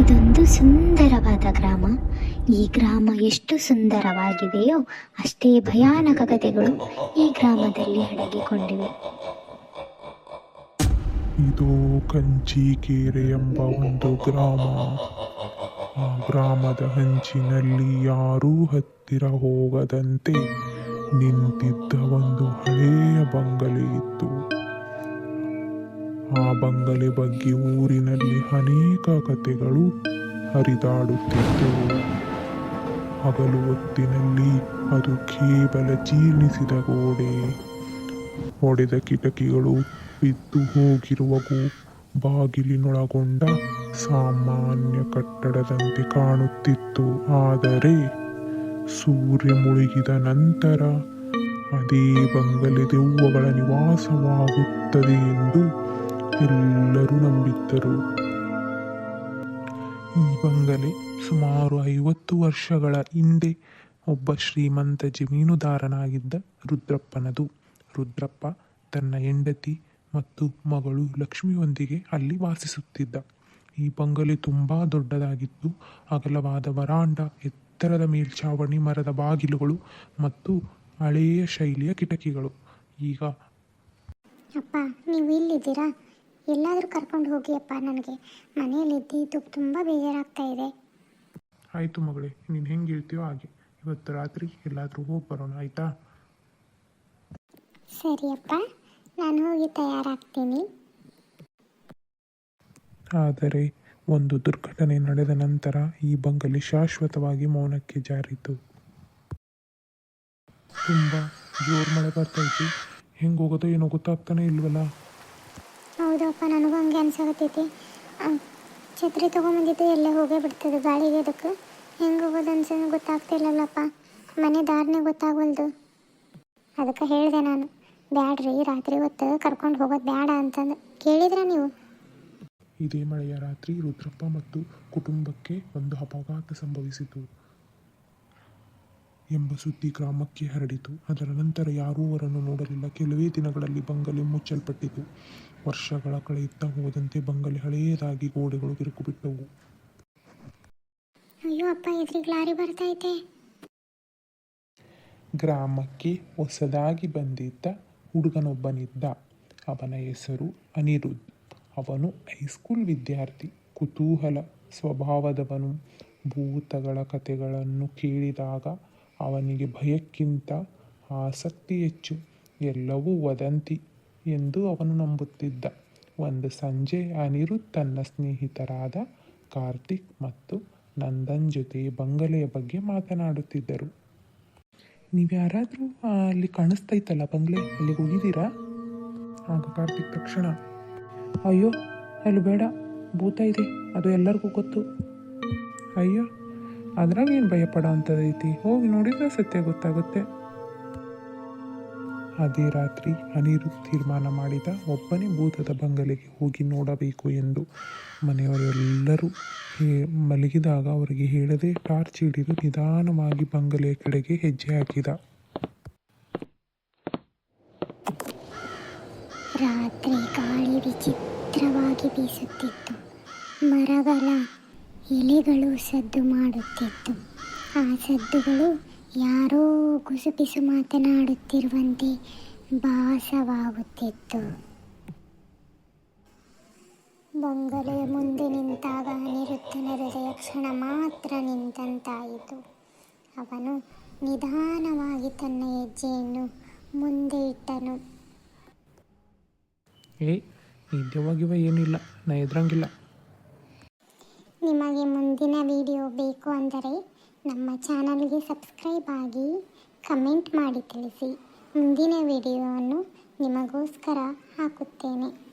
ಇದೊಂದು ಸುಂದರವಾದ ಗ್ರಾಮ. ಈ ಗ್ರಾಮ ಎಷ್ಟು ಸುಂದರವಾಗಿದೆಯೋ ಅಷ್ಟೇ ಭಯಾನಕ ಕಥೆಗಳು ಈ ಗ್ರಾಮದಲ್ಲಿ ಅಡಗಿಕೊಂಡಿವೆ. ಇದು ಕಂಚಿಕೆರೆ ಎಂಬ ಒಂದು ಗ್ರಾಮ. ಆ ಗ್ರಾಮದ ಹಂಚಿನಲ್ಲಿ ಯಾರೂ ಹತ್ತಿರ ಹೋಗದಂತೆ ನಿಂತಿದ್ದ ಒಂದು ಹಳೆಯ ಬಂಗಲೆ ಇತ್ತು. ಆ ಬಂಗಲೆ ಬಗ್ಗೆ ಊರಿನಲ್ಲಿ ಅನೇಕ ಕಥೆಗಳು ಹರಿದಾಡುತ್ತಿದ್ದವು. ಹಗಲು ಹೊತ್ತಿನಲ್ಲಿ ಅದು ಕೇವಲ ಜೀರ್ಣಿಸಿದ ಗೋಡೆ. ಒಡೆದ ಕಿಟಕಿಗಳು ಬಿದ್ದು ಹೋಗಿರುವ ಗು- ಬಾಗಿಲಿನೊಳಗೊಂಡ ಸಾಮಾನ್ಯ ಕಟ್ಟಡದಂತೆ ಕಾಣುತ್ತಿತ್ತು. ಆದರೆ ಸೂರ್ಯ ಮುಳುಗಿದ ನಂತರ ಅದೇ ಬಂಗಲೆ ದೆವ್ವಗಳ ನಿವಾಸವಾಗುತ್ತದೆ ಎಂದು ಎಲ್ಲರೂ ನಂಬಿದ್ದರು. ಈ ಬಂಗಲೆ ಸುಮಾರು ಐವತ್ತು ವರ್ಷಗಳ ಹಿಂದೆ ಒಬ್ಬ ಶ್ರೀಮಂತ ಜಮೀನುದಾರನಾಗಿದ್ದ ರುದ್ರಪ್ಪನದು. ರುದ್ರಪ್ಪ ತನ್ನ ಹೆಂಡತಿ ಮತ್ತು ಮಗಳು ಲಕ್ಷ್ಮಿಯೊಂದಿಗೆ ಅಲ್ಲಿ ವಾಸಿಸುತ್ತಿದ್ದ. ಈ ಬಂಗಲೆ ತುಂಬ ದೊಡ್ಡದಾಗಿತ್ತು. ಅಗಲವಾದ ವರಾಂಡ, ಎತ್ತರದ ಮೇಲ್ಛಾವಣಿ, ಮರದ ಬಾಗಿಲುಗಳು ಮತ್ತು ಹಳೆಯ ಶೈಲಿಯ ಕಿಟಕಿಗಳು. ಈಗ ಅಪ್ಪ ನೀವು ಇಲ್ಲಿದ್ದೀರಾ ಎಲ್ಲಾದರೂ ಕರ್ಕೊಂಡು ಹೋಗಿಯಪ್ಪ ನನಗೆ. ಮನೆಯಲ್ಲಿದ್ದು ತುಂಬ ಬೇಜಾರಾಗ್ತಾ ಇದೆ. ಆಯಿತು ಮಗಳೇ ನೀನು ಹೆಂಗೆ ಹೇಳ್ತೀಯೋ ಹಾಗೆ. ಇವತ್ತು ರಾತ್ರಿ ಎಲ್ಲಾದರೂ ಹೋಗಿ ಬರೋಣ ಆಯಿತಾ? ಸರಿ ಅಪ್ಪ ನಾನು ಹೋಗಿ ತಯಾರಾಗ್ತೀನಿ. ಆದರೆ ಒಂದು ದುರ್ಘಟನೆ ನಡೆದ ನಂತರ ಈ ಬಂಗಲೆ ಶಾಶ್ವತವಾಗಿ ಮೌನಕ್ಕೆ ಜಾರಿತು. ತುಂಬ ಜೋರು ಮಳೆ ಬರ್ತೈತಿ ಹೆಂಗೆ ಹೋಗೋದೋ ಏನೋ ಗೊತ್ತಾಗ್ತಾನೆ ಇಲ್ವಲ್ಲ? ಅಪ್ಪ ನನಗೂ ಹಂಗೆ ಅನ್ಸಾಕತ್ತೈತಿ. ಛತ್ರಿ ತೊಗೊಂಬಂದಿದ್ದು ಎಲ್ಲೇ ಹೋಗೇ ಬಿಡ್ತದೆ ಗಾಳಿಗೆ ಅದಕ್ಕೆ. ಹೆಂಗೆ ಹೋಗೋದು ಅನ್ಸ ಗೊತ್ತಾಗ್ತಿಲ್ಲಲ್ಲಪ್ಪ ಮನೆ ದಾರಿನೇ ಗೊತ್ತಾಗವಲ್ದು. ಅದಕ್ಕೆ ಹೇಳಿದೆ ನಾನು, ಬ್ಯಾಡ್ರಿ, ರಾತ್ರಿ ಹೊತ್ತು ಕರ್ಕೊಂಡು ಹೋಗೋದು ಬ್ಯಾಡ ಅಂತಂದು. ಕೇಳಿದ್ರ ನೀವು? ಇದೇ ಮಳೆಯ ರಾತ್ರಿ ರುದ್ರಪ್ಪ ಮತ್ತು ಕುಟುಂಬಕ್ಕೆ ಒಂದು ಅಪಘಾತ ಸಂಭವಿಸಿತು. ಎಂಬ ಸುದ್ದಿ ಗ್ರಾಮಕ್ಕೆ ಹರಡಿತು. ಅದರ ನಂತರ ಯಾರೂ ಅವರನ್ನು ನೋಡಲಿಲ್ಲ. ಕೆಲವೇ ದಿನಗಳಲ್ಲಿ ಬಂಗಲೆ ಮುಚ್ಚಲ್ಪಟ್ಟಿತು. ವರ್ಷಗಳ ಕಳೆಯುತ್ತ ಹೋದಂತೆ ಬಂಗಲೆ ಹಳೆಯದಾಗಿ ಗೋಡೆಗಳು ಬಿರುಕು ಬಿಟ್ಟವು ಅಯ್ಯೋ ಅಪ್ಪ ಎದುರಿಗೆ ಲಾರಿ ಬರ್ತೈತೆ. ಗ್ರಾಮಕ್ಕೆ ಹೊಸದಾಗಿ ಬಂದಿದ್ದ ಹುಡುಗನೊಬ್ಬನಿದ್ದ. ಅವನ ಹೆಸರು ಅನಿರುದ್ಧ್. ಅವನು ಹೈಸ್ಕೂಲ್ ವಿದ್ಯಾರ್ಥಿ. ಕುತೂಹಲ ಸ್ವಭಾವದವನು. ಭೂತಗಳ ಕಥೆಗಳನ್ನು ಕೇಳಿದಾಗ ಅವನಿಗೆ ಭಯಕ್ಕಿಂತ ಆಸಕ್ತಿ ಹೆಚ್ಚು. ಎಲ್ಲವೂ ವದಂತಿ. ಎಂದು ಅವನು ನಂಬುತ್ತಿದ್ದ. ಒಂದು ಸಂಜೆ ಅನಿರುದ್ಧ್ ತನ್ನ ಸ್ನೇಹಿತರಾದ ಕಾರ್ತಿಕ್ ಮತ್ತು ನಂದನ್ ಜೊತೆ ಬಂಗಲೆಯ ಬಗ್ಗೆ ಮಾತನಾಡುತ್ತಿದ್ದರು. ನೀವು ಯಾರಾದರೂ ಅಲ್ಲಿ ಕಾಣಿಸ್ತೈತಲ್ಲ ಬಂಗ್ಲೆ? ಅಲ್ಲಿಗೆ ಹೋಗಿದ್ದೀರಾ? ಆಗ ಕಾರ್ತಿಕ್ ತಕ್ಷಣ, ಅಯ್ಯೋ, ಅಲ್ಲಿ ಬೇಡ, ಭೂತ ಇದೆ, ಅದು ಎಲ್ಲರಿಗೂ ಗೊತ್ತು. ಅಯ್ಯೋ ಅದ್ರಾಗ ಏನು ಭಯ ಪಡೋ ಅಂಥದ್ದೈತಿ ಹೋಗಿ ನೋಡಿದ್ರೆ ಸತ್ಯ ಗೊತ್ತಾಗುತ್ತೆ. ಅದೇ ರಾತ್ರಿ ಅನಿರುದ್ಧ್ ತೀರ್ಮಾನ ಮಾಡಿದ, ಒಬ್ಬನೇ ಭೂತದ ಬಂಗಲೆಗೆ ಹೋಗಿ ನೋಡಬೇಕು ಎಂದು ಮನೆಯವರೆಲ್ಲರೂ ಮಲಗಿದಾಗ ಅವರಿಗೆ ಹೇಳದೆ ಟಾರ್ಚ್ ಹಿಡಿದು ನಿಧಾನವಾಗಿ ಬಂಗಲೆಯ ಕಡೆಗೆ ಹೆಜ್ಜೆ ಹಾಕಿದ. ರಾತ್ರಿ ಗಾಳಿ ವಿಚಿತ್ರವಾಗಿ ಬೀಸುತ್ತಿತ್ತು. ಮರಗಳ ಎಲೆಗಳು ಸದ್ದು ಮಾಡುತ್ತಿತ್ತು. ಆ ಸದ್ದುಗಳು ಯಾರೋ ಗುಸುಪಿಸು ಮಾತನಾಡುತ್ತಿರುವಂತೆ ಭಾಸವಾಗುತ್ತಿತ್ತು. ಬಂಗಲೆಯ ಮುಂದೆ ನಿಂತಾಗ ಅನಿರುದ್ಧನ ಹೃದಯ ಕ್ಷಣ ಮಾತ್ರ ನಿಂತಂತಾಯಿತು. ಅವನು ನಿಧಾನವಾಗಿ ತನ್ನ ಹೆಜ್ಜೆಯನ್ನು ಮುಂದೆ ಇಟ್ಟನು. ಏ ನಿದ್ಯವಾಗಿವ ಏನಿಲ್ಲ ನಾ ಎದ್ರಂಗಿಲ್ಲ ನಿಮಗೆ ಮುಂದಿನ ವಿಡಿಯೋ ಬೇಕು ಅಂದರೆ ನಮ್ಮ ಚಾನಲ್ಗೆ ಸಬ್ಸ್ಕ್ರೈಬ್ ಆಗಿ ಕಮೆಂಟ್ ಮಾಡಿ ತಿಳಿಸಿ. ಮುಂದಿನ ವಿಡಿಯೋವನ್ನು ನಿಮಗೋಸ್ಕರ ಹಾಕುತ್ತೇನೆ.